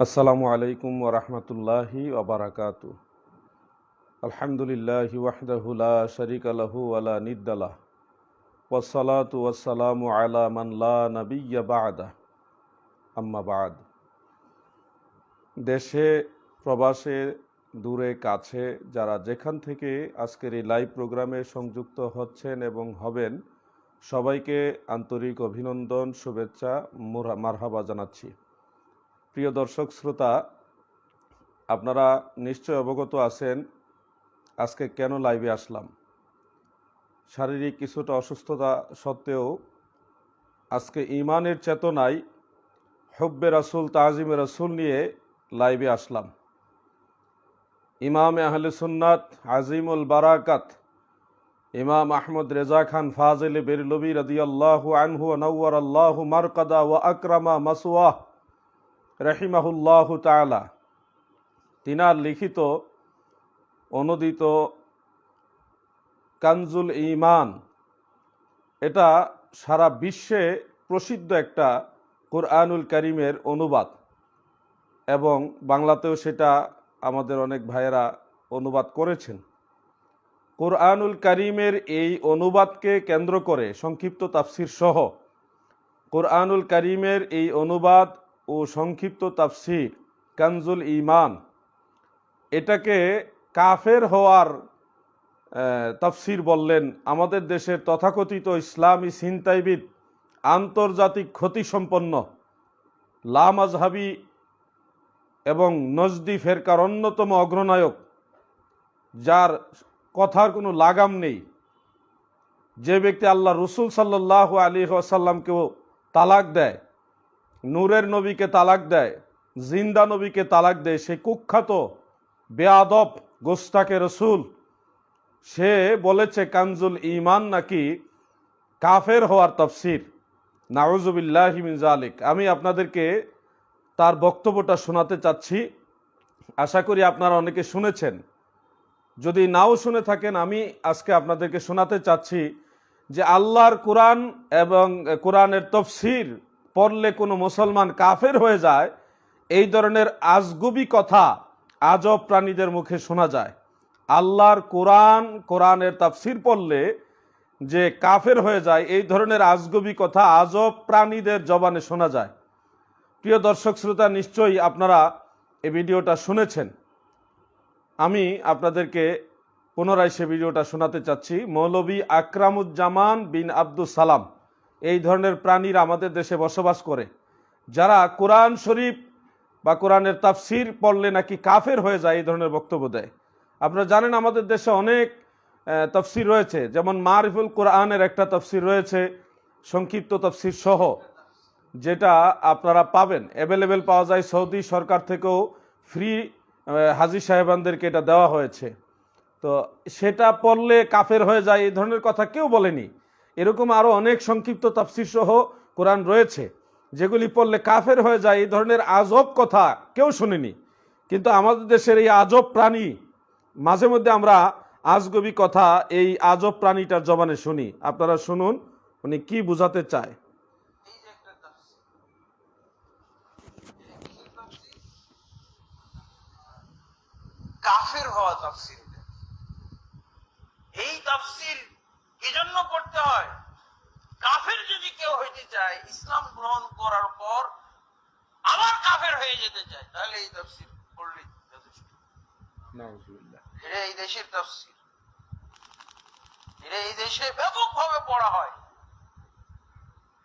আসসালামু আলাইকুম ওরহমতুল্লাহি ওবরাকাতু আলহামদুলিল্লাহি ওয়াহদাহু লা শারীকা লাহু ওয়া লা নিদ্দালাহ ওয়াসসালাতু ওয়াসসালামু আলা মান লা নাবিয়্যা বা'দা। আম্মা বা'দ। দেশে, প্রবাসে, দূরে, কাছে যারা যেখান থেকে আজকের এই লাইভ প্রোগ্রামে সংযুক্ত হচ্ছেন এবং হবেন, সবাইকে আন্তরিক অভিনন্দন, শুভেচ্ছা, মুরা- মারহাবা জানাচ্ছি। প্রিয় দর্শক, শ্রোতা, আপনারা নিশ্চয় অবগত আছেন আজকে কেন লাইভে আসলাম। শারীরিক কিছুটা অসুস্থতা সত্ত্বেও আজকে ইমানের চেতনায় হব্বে রাসুল, তাজিমে রাসুল নিয়ে লাইভে আসলাম। ইমাম আহলে সুন্নাত, আজিমুল বারাকাত, ইমাম আহমদ রেজা খান ফাজিল বেরলবি রদিয়াল্লাহু আনহু নওয়ার আল্লাহ মারকাদা ওয়া আকরামা মাসওয়াহ রহিমাহুল্লাহ তালা তিনার লিখিত, অনুদিত কানজুল ইমান এটা সারা বিশ্বে প্রসিদ্ধ একটা কোরআনুল করিমের অনুবাদ এবং বাংলাতেও সেটা আমাদের অনেক ভাইয়েরা অনুবাদ করেছেন। কোরআনুল করিমের এই অনুবাদকে কেন্দ্র করে সংক্ষিপ্ত তাফসির সহ কোরআনুল করিমের এই অনুবাদ ও সংক্ষিপ্ত তাফসির, কানজুল ইমান এটাকে কাফের হওয়ার তাফসির বললেন। আমাদের দেশের তথাকথিত ইসলামী ছিনতাইবিদ আন্তর্জাতিক ক্ষতিসম্পন্ন লামাজহাবি এবং নজদি ফেরকার অন্যতম অগ্রনায়ক, যার কথার কোনো লাগাম নেই। যে ব্যক্তি আল্লাহ রসুল সাল্লাহ আলী আসাল্লামকেও তালাক দেয় নূরের নবীকে তালাক দেয়, জিন্দা নবীকে তালাক দেয়, সে কুখ্যাত, বেয়াদব গোস্তাকে রসুল। সে বলেছে, কানজুল ইমান নাকি কাফের হওয়ার তফসির? নাউজুবিল্লাহিমিন জালিক আমি আপনাদেরকে তার বক্তব্যটা শোনাতে চাচ্ছি। আশা করি আপনারা অনেকে শুনেছেন। যদি নাও শুনে থাকেন, আমি আজকে আপনাদেরকে শোনাতে চাচ্ছি যে আল্লাহর কোরআন এবং কোরআনের তফসির পড়লে কোনো মুসলমান কাফের হয়ে যায়, এই ধরনের আজগুবি কথা আজব প্রাণীদের মুখে শোনা যায়। আল্লাহর কোরআন, কোরআনের তাফসির পড়লে যে কাফের হয়ে যায়, এই ধরনের আজগুবি কথা আজব প্রাণীদের জবানে শোনা যায়। প্রিয় দর্শক শ্রোতা, নিশ্চয়ই আপনারা এই ভিডিওটা শুনেছেন। আমি আপনাদেরকে পুনরায় সে ভিডিওটা শোনাতে চাচ্ছি। মৌলবী আকরামুজ্জামান বিন আব্দুল সালাম। এই ধরনের প্রাণীরা আমাদের দেশে বসবাস করে। যারা কোরআন শরীফ বা কোরআনের তাফসির পড়লে নাকি কাফের হয়ে যায় এই ধরনের বক্তব্য দেয়। আপনারা জানেন আমাদের দেশে অনেক তফসির রয়েছে। যেমন মারিফুল কোরআনের একটা তফসির রয়েছে, সংক্ষিপ্ত তফসির সহ, যেটা আপনারা পাবেন। অ্যাভেলেবেল পাওয়া যায় সৌদি সরকার থেকেও ফ্রি হাজি সাহেবানদেরকে এটা দেওয়া হয়েছে। তো সেটা পড়লে কাফের হয়ে যায়, এই ধরনের কথা কেউ বলেনি। এরকম আরও অনেক সংক্ষিপ্ত তাফসির সহ কোরআন রয়েছে, যেগুলি পড়লে কাফের হয়ে যায়, এই ধরনের আজব কথা কেউ শুনেনি। কিন্তু আমাদের দেশের এই আজব প্রাণী, মাঝে মধ্যে আমরা আজগবি কথা এই আজব প্রাণীটার জবানে শুনি। আপনারা শুনুন, উনি কি বোঝাতে চায়। কাফের হওয়া তাফসীর। এই তাফসীর এজন্য পড়তে হয়। কাফের যদি কেউ হইতে চায় ইসলাম গ্রহণ করার পর আবার কাফের হয়ে যেতে চায় তাহলে এই তাফসীর পড়লে যথেষ্ট। এটা এই দেশের তাফসীর। এটা এই দেশে ব্যাপকভাবে পড়া হয়।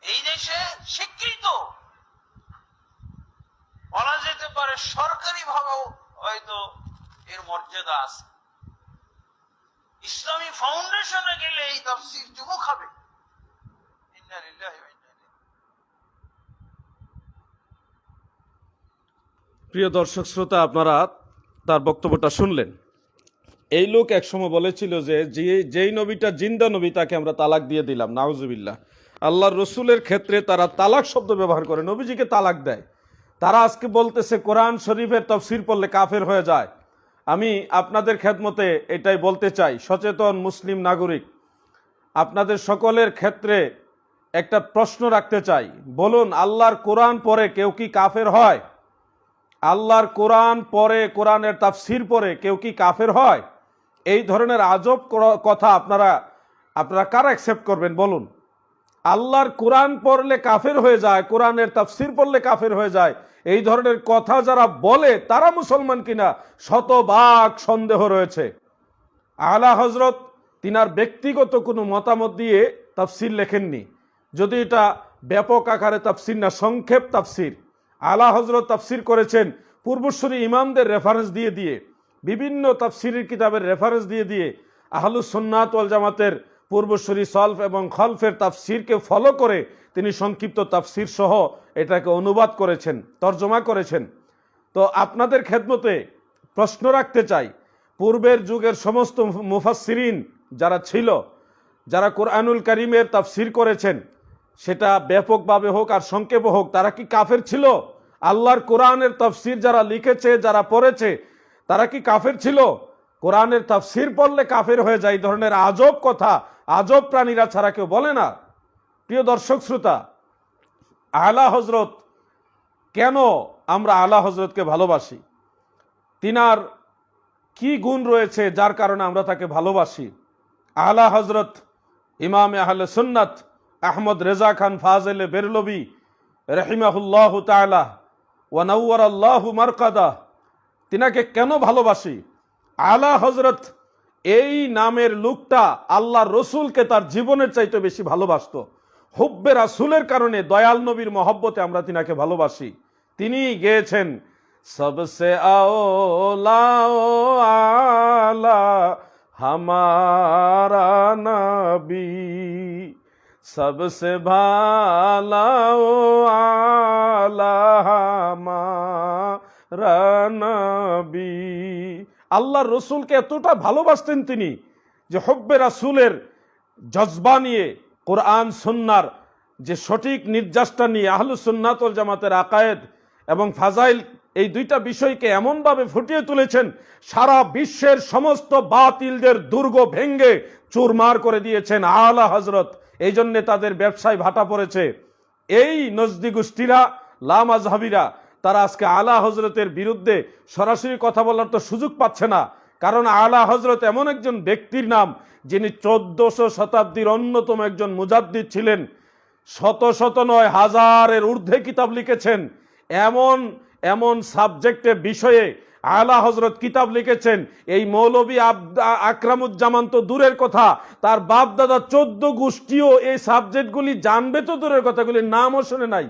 এই দেশে স্বীকৃত। বলা যেতে পারে সরকারি ভাবেও হয়তো এর মর্যাদা আছে। ফাউন্ডেশনে গেলে এই তাফসির ইন্না ইলাইহি প্রিয় দর্শক শ্রোতা, আপনারা তার বক্তব্যটা শুনলেন। এই লোক একসময় বলেছিল যে, যেই নবীটা জিন্দা নবী, তাকে আমরা তালাক দিয়ে দিলাম, নাউজুবিল্লাহ। আল্লাহর রসুলের ক্ষেত্রে তারা তালাক শব্দ ব্যবহার করে, নবীজিকে তালাক দেয়। তারা আজকে বলতেছে, কোরআন শরীফের তফসির পড়লে কাফের হয়ে যায়। আমি আপনাদের খেদমতে এটাই বলতে চাই, সচেতন মুসলিম নাগরিক। আপনাদের সকলের ক্ষেত্রে একটা প্রশ্ন রাখতে চাই, বলুন, আল্লাহর কোরআন পরে কেউ কি কাফের হয়? আল্লাহর কোরআন পরে, কোরআনের তাফসির পরে কেউ কি কাফের হয়? এই ধরনের আজব কথা আপনারা আপনারা কারা অ্যাকসেপ্ট করবেন, বলুন? আল্লাহর কোরআন পড়লে কাফের হয়ে যায়, কোরআনের তাফসির পড়লে কাফের হয়ে যায় এই ধরনের কথা যারা বলে, তারা মুসলমান কিনা শতভাগ সন্দেহ রয়েছে। আলা হজরত তিনার ব্যক্তিগত কোনো মতামত দিয়ে তাফসির লেখেননি। যদি এটা ব্যাপক আকারে তাফসির না, সংক্ষেপ তাফসির। আলা হজরত তাফসির করেছেন পূর্বশ্বরী ইমামদের রেফারেন্স দিয়ে দিয়ে, বিভিন্ন তাফসিরের কিতাবের রেফারেন্স দিয়ে দিয়ে, আহলুস সুন্নাত ওয়াল জামাতের পূর্বশ্বরী সলফ এবং খলফের তাফসিরকে ফলো করে তিনি সংক্ষিপ্ত তাফসির সহ এটাকে অনুবাদ করেছেন, তর্জমা করেছেন। তো আপনাদের খেদমতে প্রশ্ন রাখতে চাই, পূর্বের যুগের সমস্ত মুফাসসিরিন যারা ছিল, যারা কোরআনুল করিমের তাফসির করেছেন, সেটা ব্যাপকভাবে হোক আর সংক্ষেপে হোক, তারা কি কাফের ছিল? আল্লাহর কোরআনের তাফসির যারা লিখেছে, যারা পড়েছে, তারা কি কাফের ছিল? কোরআনের তাফসির পড়লে কাফের হয়ে যায়, এই ধরনের আজব কথা আজব প্রাণীরা ছাড়া কেউ বলে না। প্রিয় দর্শক শ্রোতা, আলা হজরত কেন আমরা আলা হজরতকে ভালোবাসি? তিনার কি গুণ রয়েছে যার কারণে আমরা তাকে ভালোবাসি? আলা হজরত ইমাম আহলে সুন্নাত আহমদ রেজা খান ফাজেল বেরলবি রহিমাহুল্লাহ তালা ওয়ানাউর আল্লাহ মারকাদা, তিনাকে কেন ভালোবাসি? আলা হজরত এই নামের লোকটা আল্লাহ রসুলকে তার জীবনের চাইতে বেশি ভালোবাসত। হুব্বে রাসুলের কারণে দয়াল নবীর মহব্বতে আমরা তিনাকে ভালোবাসি। তিনি গেয়েছেন, সবসে আলা হামারা নাবি, সবসে ভালাও আলা হামারা নবী। আল্লাহর রসুলকে এতটা ভালোবাসতেন তিনি যে হব্বে রাসুলের জজবা নিয়ে, কোরআন, সুন্নার যে সঠিক নির্যাসটা নিয়ে, আহলু সুন্নাতল জামাতের আকায়েদ এবং ফাজাইল, এই দুইটা বিষয়কে এমনভাবে ফুটিয়ে তুলেছেন, সারা বিশ্বের সমস্ত বাতিলদের দুর্গ ভেঙ্গে চুরমার করে দিয়েছেন আলা হজরত এই জন্যে তাদের ব্যবসায় ভাটা পড়েছে। এই নজদি গোষ্ঠীরা লামাজহাবিরা তারা আজকে আলা হজরতের বিরুদ্ধে সরাসরি কথা বলার তো সুযোগ পাচ্ছে না। কারণ আলা হজরত এমন একজন ব্যক্তির নাম, যিনি চোদ্দশো শতাব্দীর অন্যতম একজন মুজাদ্দিদ ছিলেন। শত শত নয় হাজারের ঊর্ধ্বে কিতাব লিখেছেন। এমন এমন সাবজেক্টে, বিষয়ে আলা হজরত কিতাব লিখেছেন। এই মৌলবী আকরামুজ্জামান তো দূরের কথা। তার বাপ দাদা চোদ্দ গোষ্ঠীও এই সাবজেক্টগুলি জানবে তো দূরের কথাগুলির নামও শুনে নাই।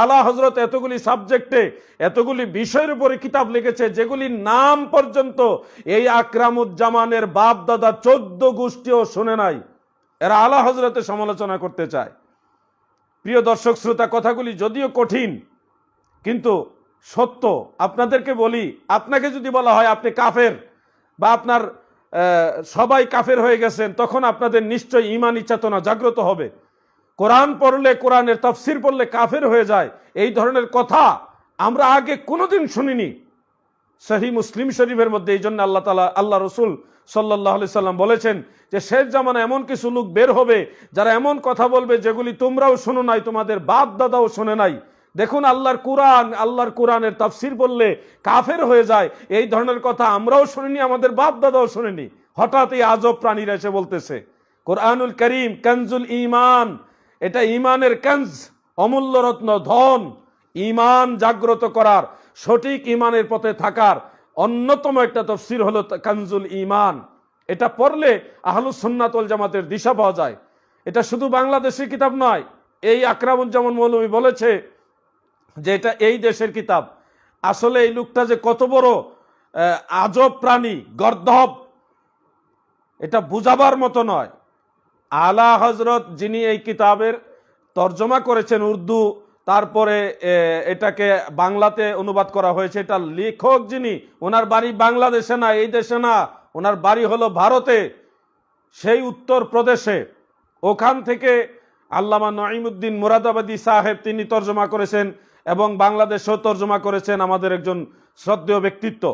আলা হজরত এতগুলি সাবজেক্টে এতগুলি বিষয়ের উপরে কিতাব লিখেছে, যেগুলির নাম পর্যন্ত এই আকরামুজ্জামানের বাপ দাদা চোদ্দ গোষ্ঠীও শুনে নাই। এরা আলা হজরতের সমালোচনা করতে চায়। প্রিয় দর্শক শ্রোতা, কথাগুলি যদিও কঠিন, কিন্তু সত্য। আপনাদেরকে বলি, আপনাকে যদি বলা হয় আপনি কাফের বা আপনার সবাই কাফের হয়ে গেছেন, তখন আপনাদের নিশ্চয়ই ইমানি চেতনা জাগ্রত হবে। কোরআন পড়লে, কোরআনের তফসির পড়লে কাফের হয়ে যায়। এই ধরনের কথা আমরা আগে কোনোদিন শুনিনি। সহি মুসলিম শরীফের মধ্যে এই জন্য আল্লাহ তালা আল্লাহ রসুল সাল্লাহ সাল্লাম বলেছেন যে, শেষ জামানা এমন কিছু লোক বের হবে, যারা এমন কথা বলবে যেগুলি তোমরাও শোনো নাই, তোমাদের বাপ দাদাও শোনে নাই। দেখুন, আল্লাহর কোরআন, আল্লাহর কোরআনের তাফসির বললে কাফের হয়ে যায়। এই ধরনের কথা আমরাও শুনিনি, আমাদের বাপ দাদাও শুনিনি। হঠাৎ এই আজব প্রাণীরা এসে বলতেছে, কোরআনুল করিম, কনজুল ইমান এটা ইমানের কঞ্জ অমূল্য রত্ন, ধন। ইমান জাগ্রত করার, সঠিক ইমানের পথে থাকার অন্যতম একটা তফসির হলো কানজুল ইমান। এটা পড়লে আহলুস সুন্নাতল জামাতের দিশা পাওয়া যায়। এটা শুধু বাংলাদেশের কিতাব নয়, এই আকরামুজ্জামান মৌলভী বলেছে যে এটা এই দেশের কিতাব। আসলে এই লোকটা যে কত বড় আজব প্রাণী গর্ধব এটা বুঝাবার মতো নয়। আলা হজরত যিনি এই কিতাবের তর্জমা করেছেন উর্দু, তারপরে এটাকে বাংলাতে অনুবাদ করা হয়েছে। এটা লেখক যিনি, ওনার বাড়ি বাংলাদেশে না, এই দেশে না, ওনার বাড়ি হলো ভারতে, সেই উত্তর প্রদেশে। ওখান থেকে আল্লামা নঈমুদ্দিন মুরাদাবাদী সাহেব তিনি তর্জমা করেছেন এবং বাংলাদেশেও তর্জমা করেছেন আমাদের একজন শ্রদ্ধেয় ব্যক্তিত্ব।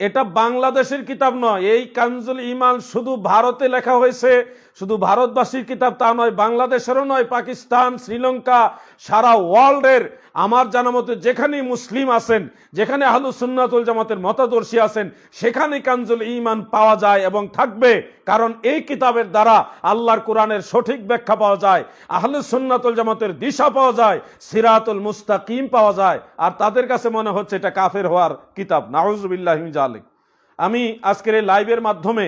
এটা বাংলাদেশের কিতাব নয়। এই কানজুল ইমান শুধু ভারতে লেখা হয়েছে, শুধু ভারতবাসীর কিতাব তা নয়, বাংলাদেশেরও নয়, পাকিস্তান, শ্রীলঙ্কা, সারা ওয়ার্ল্ডের। আমার জানা মতে যেখানেই মুসলিম আছেন, যেখানে আহলু সুন্নাতুল জামাতের মতাদর্শী আছেন সেখানে কানজুল ইমান পাওয়া যায় এবং থাকবে, কারণ এই কিতাবের দ্বারা আল্লাহর কোরআনের সঠিক ব্যাখ্যা পাওয়া যায়, আহলু সুন্নাতুল জামাতের দিশা পাওয়া যায়, সিরাতুল মুস্তাকিম পাওয়া যায়, আর তাদের কাছে মনে হচ্ছে এটা কাফের হওয়ার কিতাব। নাউজুবিল্লাহ জালিক আমি আজকের লাইভের মাধ্যমে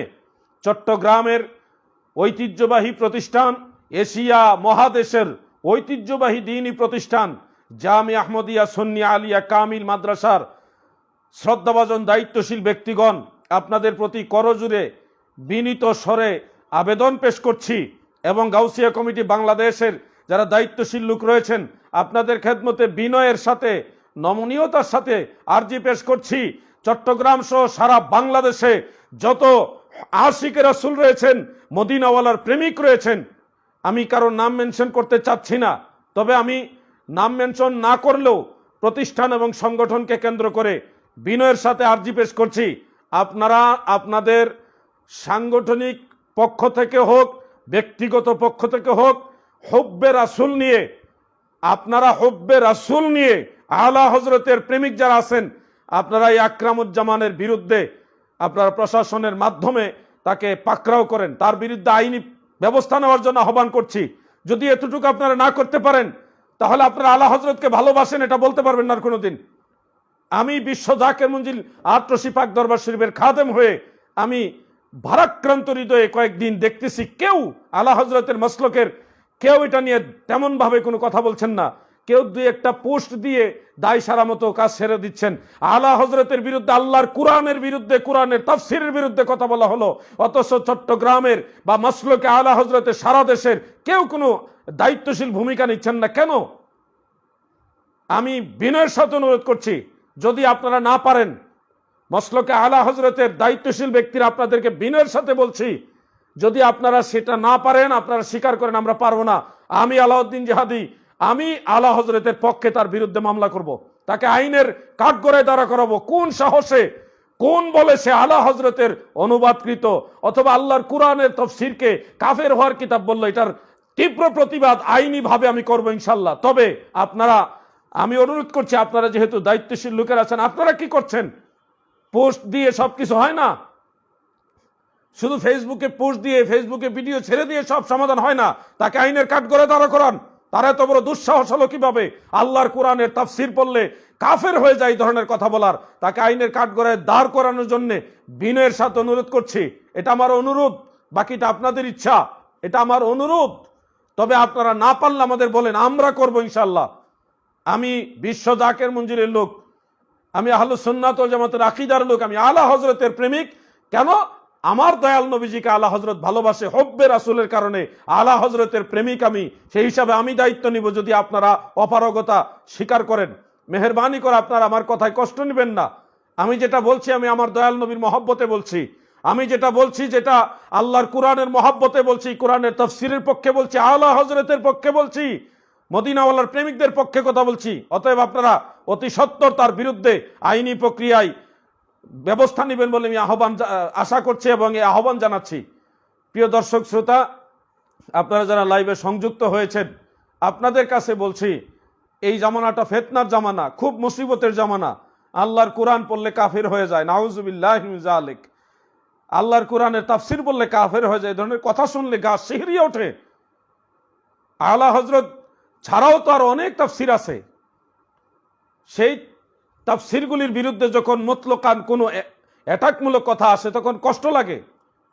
চট্টগ্রামের ঐতিহ্যবাহী প্রতিষ্ঠান এশিয়া মহাদেশের ঐতিহ্যবাহী দিনী প্রতিষ্ঠান, জামি আহমদিয়া সন্নি আলিয়া কামিল মাদ্রাসার শ্রদ্ধাভাজন দায়িত্বশীল ব্যক্তিগণ, আপনাদের প্রতি করজুড়ে বিনীত স্বরে আবেদন পেশ করছি এবং গাউসিয়া কমিটি বাংলাদেশের যারা দায়িত্বশীল লোক রয়েছেন, আপনাদের খেদমতে বিনয়ের সাথে, নমনীয়তার সাথে আর্জি পেশ করছি। চট্টগ্রাম সহ সারা বাংলাদেশে যত আশিকের রাসুল রয়েছেন, মদিনাওয়ালার প্রেমিক রয়েছেন, আমি কারও নাম মেনশন করতে চাচ্ছি না। তবে আমি নাম মেনশন না করলেও প্রতিষ্ঠান এবং সংগঠনকে কেন্দ্র করে বিনয়ের সাথে আর্জি পেশ করছি। আপনারা, আপনাদের সাংগঠনিক পক্ষ থেকে হোক, ব্যক্তিগত পক্ষ থেকে হোক, হব্বে রাসুল নিয়ে, আপনারা হব্বে রাসুল নিয়ে আলা হজরতের প্রেমিক যারা আছেন আপনারা এই আকরামুজ্জামানের বিরুদ্ধে আপনারা প্রশাসনের মাধ্যমে তাকে পাকড়াও করেন। তার বিরুদ্ধে আইনি ব্যবস্থা নেওয়ার জন্য আহ্বান করছি। যদি এতটুকু আপনারা না করতে পারেন, তাহলে আপনারা আলা হজরতকে ভালোবাসেন, এটা বলতে পারবেন না কোনোদিন। আমি বিশ্ব জাকের মঞ্জিল আট্রসি পাক দরবার শরীফের খাদেম হয়ে আমি ভারাক্রান্ত হৃদয়ে কয়েকদিন দেখতেছি, কেউ আলা হজরতের মসলকের, কেউ এটা নিয়ে তেমনভাবে কোনো কথা বলছেন না। কেউ দুই একটা পোস্ট দিয়ে দায় সারা মতো কাজ সেরে দিচ্ছেন। আলা হজরতের বিরুদ্ধে, আল্লাহর কোরআনের বিরুদ্ধে, কোরআনের তাফসিরের বিরুদ্ধে কথা বলা হলো। অথচ চট্টগ্রামের বা মসলকে আলা হজরতের সারা দেশের কেউ কোনো দায়িত্বশীল ভূমিকা নিচ্ছেন না। কেন? আমি বিনয়ের সাথে অনুরোধ করছি, যদি আপনারা না পারেন, মসলকে আলা হজরতের দায়িত্বশীল ব্যক্তিরা আপনাদেরকে বিনয়ের সাথে বলছি, যদি আপনারা সেটা না পারেন, আপনারা স্বীকার করেন, আমরা পারব না। আমি আলাউদ্দিন জাহাদি আমি আলা হজরতের পক্ষে তার বিরুদ্ধে মামলা করব। তাকে আইনের কাঠগড়ায় দাঁড়া করাবো। কোন সাহসে? কোন বলে সে আলা হজরতের অনুবাদকৃত? অথবা আল্লাহর কোরআনের তফসিরকে কাফের হওয়ার কিতাব বলল, এটার তীব্র প্রতিবাদ আইনিভাবে আমি করব ইনশাল্লাহ তবে আপনারা, আমি অনুরোধ করছি, আপনারা যেহেতু দায়িত্বশীল লোকের আছেন, আপনারা কি করছেন? পোস্ট দিয়ে সব কিছু হয় না? শুধু ফেসবুকে পোস্ট দিয়ে, ফেসবুকে ভিডিও ছেড়ে দিয়ে সব সমাধান হয় না? তাকে আইনের কাঠ করে দাঁড়া করান। তারা এত বড় দুঃসাহস হলো কীভাবে? আল্লাহর কোরআনের তাফসির পড়লে কাফের হয়ে যায় এই ধরনের কথা বলার। তাকে আইনের কাঠ করে দাঁড় করানোর জন্য বিনয়ের সাথে অনুরোধ করছি। এটা আমার অনুরোধ, বাকিটা আপনাদের ইচ্ছা। এটা আমার অনুরোধ। তবে আপনারা না পারলে আমাদের বলেন, আমরা করব ইনশাল্লাহ আমি বিশ্ব জাকের মঞ্জিলের লোক, আমি আহলু সুন্নাত ওয়াল জামাতের আকিদার লোক, আমি আলা হজরতের প্রেমিক। কেন? আমার দয়াল নবীজিকে আলা হজরত ভালোবাসে, হব্বে রাসুলের কারণে আলা হজরতের প্রেমিক আমি। সেই হিসাবে আমি দায়িত্ব নিব যদি আপনারা অপারগতা স্বীকার করেন। মেহরবানি করে আপনারা আমার কথায় কষ্ট নেবেন না। আমি যেটা বলছি, আমি আমার দয়াল নবীর মহব্বতে বলছি। আমি যেটা বলছি, যেটা আল্লাহর কোরআনের মহব্বতে বলছি, কোরআনের তফসিরের পক্ষে বলছি আলা হজরতের পক্ষে বলছি, মদিনাওয়ালার প্রেমিকদের পক্ষে কথা বলছি। অতএব আপনারা অতি সত্বর তার বিরুদ্ধে আইনি প্রক্রিয়ায় ব্যবস্থা নেবেন বলে আমি আহ্বান আশা করছি এবং এই আহ্বান জানাচ্ছি। প্রিয় দর্শক, শ্রোতা, আপনারা যারা লাইভে সংযুক্ত হয়েছেন, আপনাদের কাছে বলছি, এই জামানাটা ফেতনার জামানা, খুব মুসিবতের জামানা। আল্লাহর কোরআন পড়লে কাফের হয়ে যায়, নাউজুবিল্লাহ আলেক আল্লাহর কোরআনের তাফসির বললে কাফের হয়ে যায় ধরনের কথা শুনলে গা শিহরিয়ে ওঠে। আলা হজরত ছাড়াও তো আর অনেক তাফসির আছে। সেই তাফসিরগুলির বিরুদ্ধে যখন মতলকান কোনো অ্যাটাকমূলক কথা আসে, তখন কষ্ট লাগে।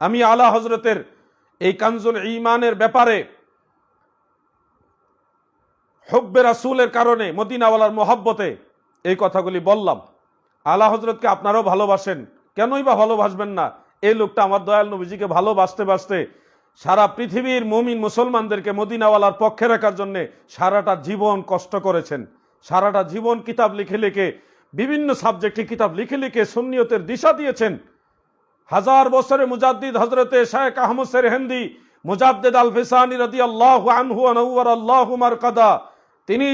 আমি আলা হজরতের এই কানজুল ইমানের ব্যাপারে হব্বে রাসুলের কারণে, মদিনাওয়ালার মোহাব্বতে এই কথাগুলি বললাম। আলা হজরতকে আপনারাও ভালোবাসেন। কেনই বা ভালোবাসবেন না? এই লোকটা আমার দয়াল নবীজিকে ভালোবাসতে বাসতে সারা পৃথিবীর মুমিন মুসলমানদেরকে মদিনাওয়ালার পক্ষে রাখার জন্যে সারাটা জীবন কষ্ট করেছেন। সারাটা জীবন কিতাব লিখে লিখে বিভিন্ন সাবজেক্টে কিতাব লিখে লিখে সুন্নিয়তের দিশা দিয়েছেন। হাজার বছরে মুজাদ্দিদ হজরতে শেখ আহমদ সের হেন্দি মুজাদ্দিদ আল ফিসানি রদি আল্লাহ আনহু আনহুয়ার আল্লাহ কাদা তিনি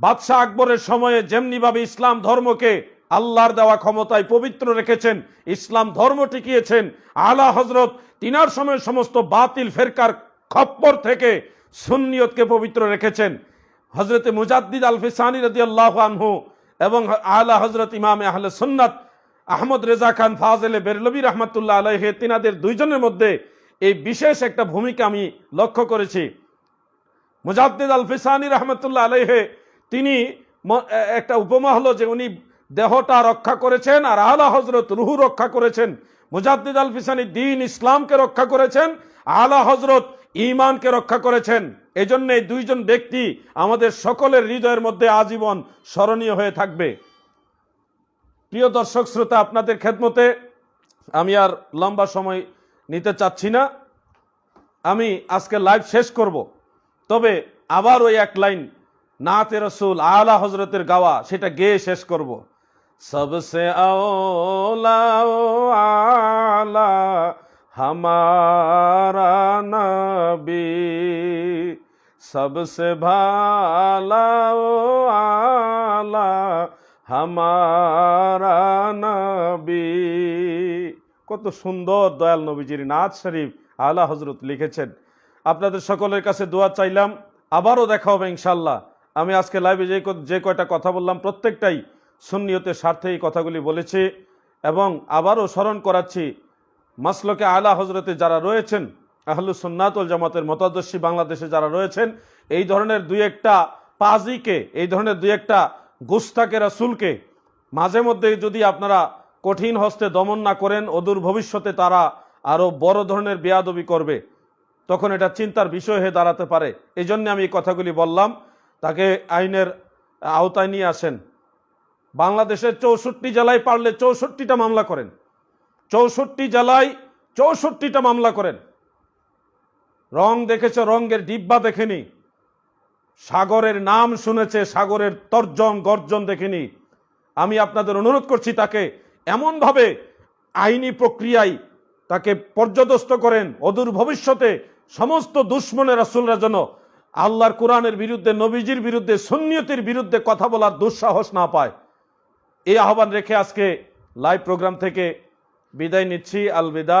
বাদশাহ আকবরের সময়ে যেমনিভাবে ইসলাম ধর্মকে আল্লাহর দেওয়া ক্ষমতায় পবিত্র রেখেছেন, ইসলাম ধর্ম টিকিয়েছেন, আলা হজরত তিনার সময় সমস্ত বাতিল ফেরকার খপ্পর থেকে সুন্নিয়তকে পবিত্র রেখেছেন। হজরতে মুজাদ্দিদ আল ফিসানি রদি আল্লাহ আনহু এবং আলা হজরত ইমাম আহলে সুন্নাত আহমদ রেজা খান ফাজেলে বেরলবী রহমতুল্লাহ আলহে তিনাদের দুইজনের মধ্যে এই বিশেষ একটা ভূমিকা আমি লক্ষ্য করেছি। মুজাদ্দিদ আল ফিসানি রহমতুল্লাহ আলহে তিনি একটা উপমা হলো যে উনি দেহটা রক্ষা করেছেন আর আলা হজরত রুহু রক্ষা করেছেন। মুজাদ্দিদ আল ফিসানি দিন ইসলামকে রক্ষা করেছেন। আলা হজরত ইমানকে রক্ষা করেছেন এজন্য এই দুইজন ব্যক্তি আমাদের সকলের হৃদয়ের মধ্যে আজীবন স্মরণীয় হয়ে থাকবে প্রিয় দর্শক শ্রোতা, আপনাদের খেদমতে আমি আর লম্বা সময় নিতে চাচ্ছি না আমি আজকে লাইভ শেষ করব। তবে আবার ওই এক লাইন, নাতে রসুল আলা হজরতের গাওয়া সেটা গেয়ে শেষ করব। সবসে আলা, হামারা না नबी सबसे भाला ओ आला हमारा নবী কত সুন্দর দয়াল নবীজির নাথ শরীফ আলা হজরত লিখেছেন আপনাদের সকলের কাছে দোয়া চাইলাম আবারও দেখা হবে ইনশাল্লাহ আমি আজকে লাইভে যে ক- যে কয়টা কথা বললাম প্রত্যেকটাই সুন্নিয়তের স্বার্থে এই কথাগুলি বলেছি এবং আবারও স্মরণ করাচ্ছি মাসলকে আলা হজরতে যারা রয়েছেন আহলু সুন্নাতুল জামাতের মতাদর্শী বাংলাদেশে যারা রয়েছেন, এই ধরনের দুই একটা পাজিকে, এই ধরনের দুই একটা গুস্তাকে, রাসুলকে মাঝে মধ্যে যদি আপনারা কঠিন হস্তে দমন না করেন, অদূর ভবিষ্যতে তারা আরও বড় ধরনের বেয়াদবি করবে, তখন এটা চিন্তার বিষয় হয়ে দাঁড়াতে পারে। এই জন্য আমি এই কথাগুলি বললাম। তাকে আইনের আওতায় নিয়ে আসেন। বাংলাদেশের চৌষট্টি জেলায় পারলে চৌষট্টিটা মামলা করেন। চৌষট্টি জেলায় চৌষট্টিটা মামলা করেন। রং দেখেছে, রঙের ডিব্বা দেখেনি। সাগরের নাম শুনেছে, সাগরের তর্জন, গর্জন দেখেনি। আমি আপনাদের অনুরোধ করছি তাকে এমনভাবে আইনি প্রক্রিয়ায় তাকে পর্যদস্ত করেন, অদূর ভবিষ্যতে সমস্ত দুশ্মনের রাসুলরা যেন আল্লাহর কোরআনের বিরুদ্ধে, নবীজির বিরুদ্ধে, সুন্নিয়তির বিরুদ্ধে কথা বলার দুঃসাহস না পায়। এই আহ্বান রেখে আজকে লাইভ প্রোগ্রাম থেকে বিদায় নিচ্ছি। আলবিদা।